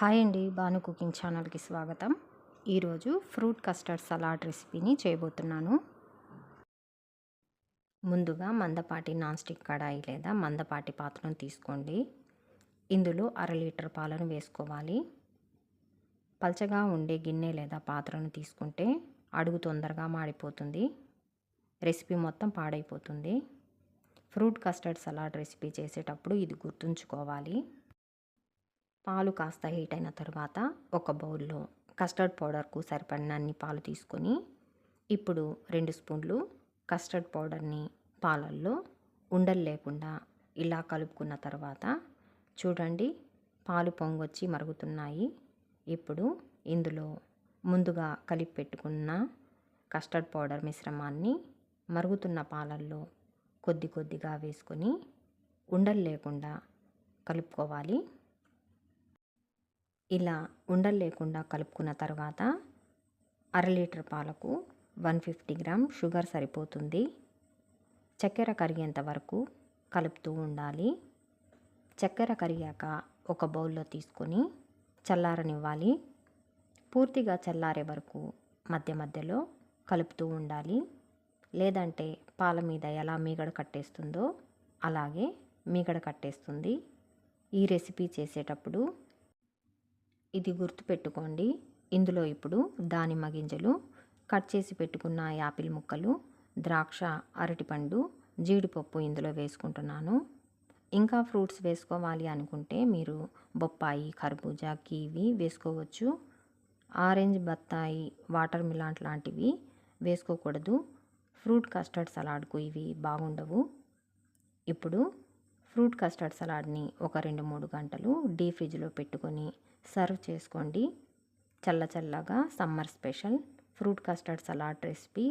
Hi అండి Banu cooking ఛానల్కి స్వాగతం. ఈరోజు ఫ్రూట్ కస్టర్డ్ సలాడ్ రెసిపీని చేయబోతున్నాను. ముందుగా మందపాటి నాన్ స్టిక్ కడాయి లేదా మందపాటి పాత్రను తీసుకోండి. ఇందులో అర లీటర్ పాలను వేసుకోవాలి. పల్చగా ఉండే గిన్నె లేదా పాత్రను తీసుకుంటే అడుగు తొందరగా మాడిపోతుంది. రెసిపీ మొత్తం పాడైపోతుంది. ఫ్రూట్ కస్టర్డ్ సలాడ్ రెసిపీ చేసేటప్పుడు ఇది గుర్తుంచుకోవాలి. పాలు కాస్త హీట్ అయిన తర్వాత ఒక బౌల్లో కస్టర్డ్ పౌడర్కు సరిపడినన్ని పాలు తీసుకొని ఇప్పుడు రెండు స్పూన్లు కస్టర్డ్ పౌడర్ని పాలల్లో ఉండలు లేకుండా ఇలా కలుపుకున్న తర్వాత చూడండి పాలు పొంగొచ్చి మరుగుతున్నాయి. ఇప్పుడు ఇందులో ముందుగా కలిపి పెట్టుకున్న కస్టర్డ్ పౌడర్ మిశ్రమాన్ని మరుగుతున్న పాలల్లో కొద్ది కొద్దిగా వేసుకొని ఉండలు లేకుండా కలుపుకోవాలి. ఇలా ఉండలు లేకుండా కలుపుకున్న తర్వాత అర లీటర్ పాలకు వన్ ఫిఫ్టీ గ్రామ్ షుగర్ సరిపోతుంది. చక్కెర కరిగేంత వరకు కలుపుతూ ఉండాలి. చక్కెర కరిగాక ఒక బౌల్లో తీసుకొని చల్లారనివ్వాలి. పూర్తిగా చల్లారే వరకు మధ్య మధ్యలో కలుపుతూ ఉండాలి. లేదంటే పాల మీద ఎలా మీగడ కట్టేస్తుందో అలాగే మీగడ కట్టేస్తుంది. ఈ రెసిపీ చేసేటప్పుడు ఇది గుర్తుపెట్టుకోండి. ఇందులో ఇప్పుడు దానిమ్మ గింజలు కట్ చేసి పెట్టుకున్న యాపిల్ ముక్కలు ద్రాక్ష అరటిపండు జీడిపప్పు ఇందులో వేసుకుంటున్నాను. ఇంకా ఫ్రూట్స్ వేసుకోవాలి అనుకుంటే మీరు బొప్పాయి కర్బూజా కీవి వేసుకోవచ్చు. ఆరెంజ్ బత్తాయి వాటర్ మిలాంట్ లాంటివి వేసుకోకూడదు. ఫ్రూట్ కస్టర్డ్ సలాడ్కు ఇవి బాగుండవు. ఇప్పుడు ఫ్రూట్ కస్టర్డ్ సలాడ్ని ఒక రెండు మూడు గంటలు డీ ఫ్రిడ్జ్లో పెట్టుకొని సర్వ్ చేసుకోండి. చల్ల చల్లగా summer special fruit custard salad recipe